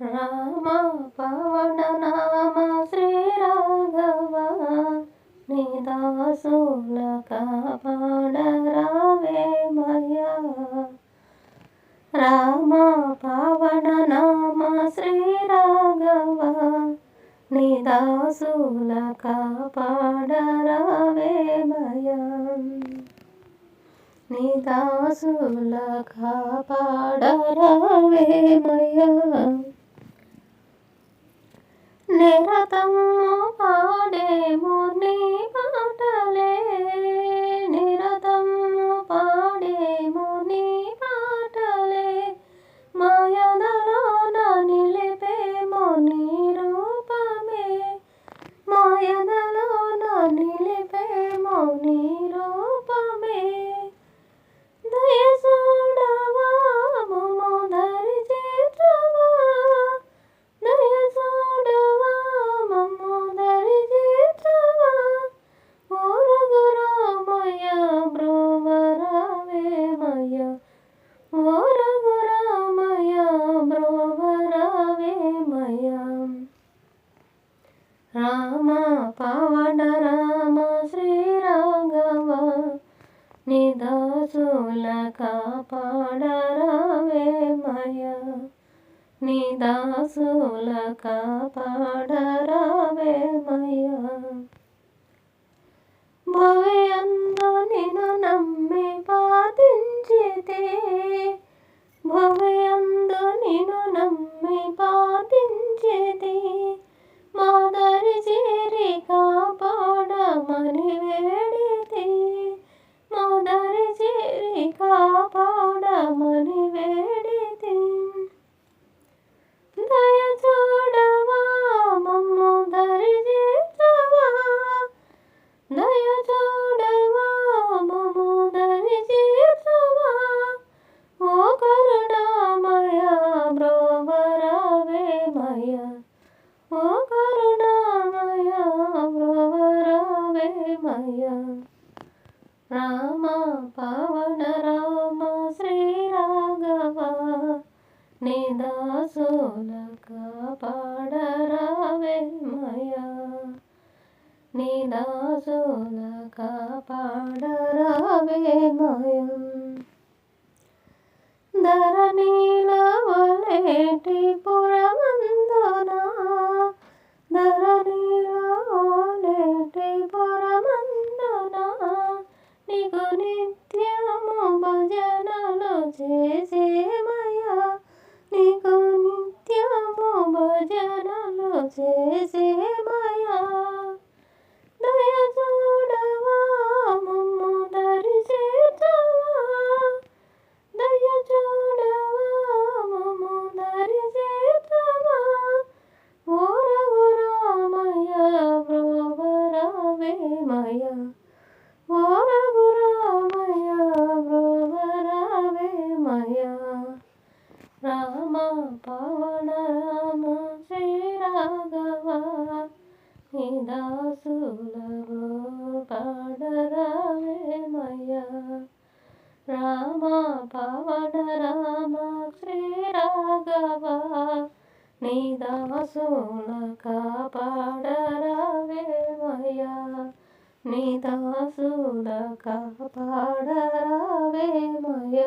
రామ పవన నామ శ్రీ రాఘవ నిదాసుల కాపాడరావేమయ్యా రామ పవన నామ శ్రీ రాఘవ నిదాసుల కాపాడరావేమయ్యా నిదాసుల కాపాడరావేమయ్యా రథము పాడేము నిదాసుల కాపాడరావేమయ నిదాసుల కాపాడరావేమయ రామ పవన రామ శ్రీ శ్రీరాఘవ నిదాసుల కాపాడరావేమయ నిదాసుల కాపాడరావేమయ ధరణీల చేసే మాయా? దయ చూడవా? మమ్ము దరి చేర్చవా దయ చూడవా? మమ్ము దరి చేర్చవా ఓ రఘురామయ్య బ్రోవరావేమయ్య ఓ రఘురామయ్య బ్రోవరావేమయ్య రామ పవన రామ శ్రీరాఘవ నిదాసుల రామ పవన రామ శ్రీరాఘవ. నిదాసుల కాపాడరావేమయ్య నిదాసుల కాపాడరావేమయ్య